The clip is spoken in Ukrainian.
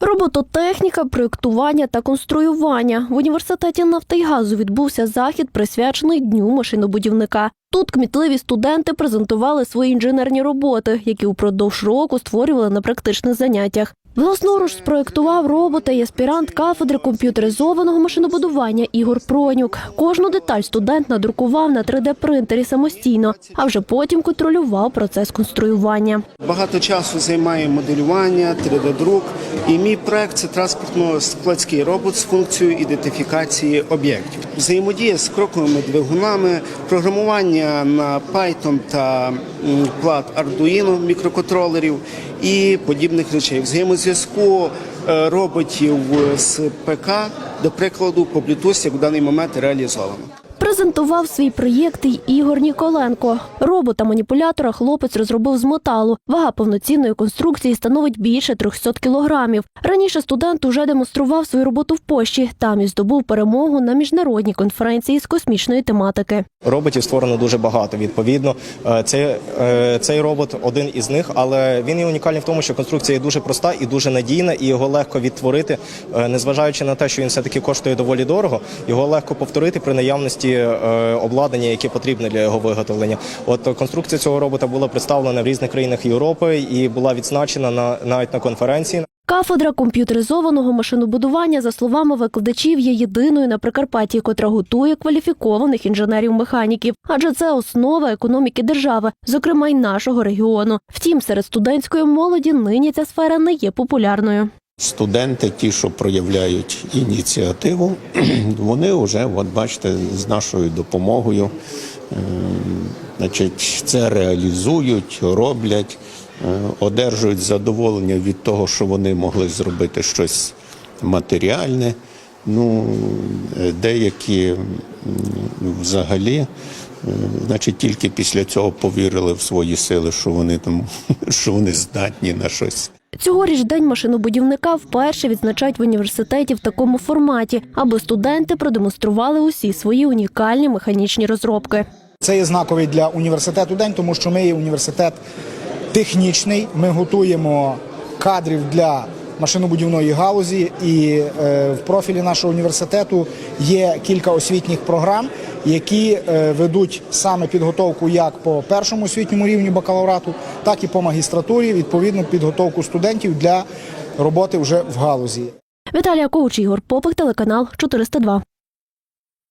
Робототехніка, проєктування та конструювання в університеті нафти й газу відбувся захід, присвячений дню машинобудівника. Тут кмітливі студенти презентували свої інженерні роботи, які упродовж року створювали на практичних заняттях. Власноруч спроєктував робота і аспірант кафедри комп'ютеризованого машинобудування Ігор Пронюк. Кожну деталь студент надрукував на 3D-принтері самостійно, а вже потім контролював процес конструювання. Багато часу займає моделювання, 3D-друк. І мій проект це транспортно-складський робот з функцією ідентифікації об'єктів. Взаємодія з кроковими двигунами, програмування на Python та плат Arduino мікроконтролерів і подібних речей. Взаємозв'язку е, роботів з ПК, до прикладу, по Bluetooth, як в даний момент реалізовано. Презентував свій проєкт й Ігор Ніколенко. Робота-маніпулятора хлопець розробив з металу. Вага повноцінної конструкції становить більше 300 кілограмів. Раніше студент уже демонстрував свою роботу в Польщі. Там і здобув перемогу на міжнародній конференції з космічної тематики. Роботів створено дуже багато. Відповідно, Е, це, е, цей робот один із них, але він є унікальний в тому, що конструкція дуже проста і дуже надійна, і його легко відтворити, Е, незважаючи на те, що він все таки коштує доволі дорого. Його легко повторити при наявності е, обладнання, яке потрібне для його виготовлення. От конструкція цього робота була представлена в різних країнах Європи і була відзначена на навіть на конференції. Кафедра комп'ютеризованого машинобудування, за словами викладачів, є єдиною на Прикарпатті, котра готує кваліфікованих інженерів-механіків, адже це основа економіки держави, зокрема й нашого регіону. Втім, серед студентської молоді нині ця сфера не є популярною. Студенти, ті, що проявляють ініціативу, вони вже, от бачите, з нашою допомогою, е, значить, це реалізують, роблять, е, одержують задоволення від того, що вони могли зробити щось матеріальне. Ну, е, деякі взагалі, е, значить, тільки після цього повірили в свої сили, що вони там, що вони здатні на щось. Цьогоріч день машинобудівника вперше відзначають в університеті в такому форматі, аби студенти продемонстрували усі свої унікальні механічні розробки. Це є знаковий для університету день, тому що ми є університет технічний. Ми готуємо кадрів для машинобудівної галузі, і е, в профілі нашого університету є кілька освітніх програм, які е, ведуть саме підготовку як по першому освітньому рівню бакалаврату, так і по магістратурі, відповідно підготовку студентів для роботи вже в галузі. Віталія Коуч, Ігор Попик, телеканал 402.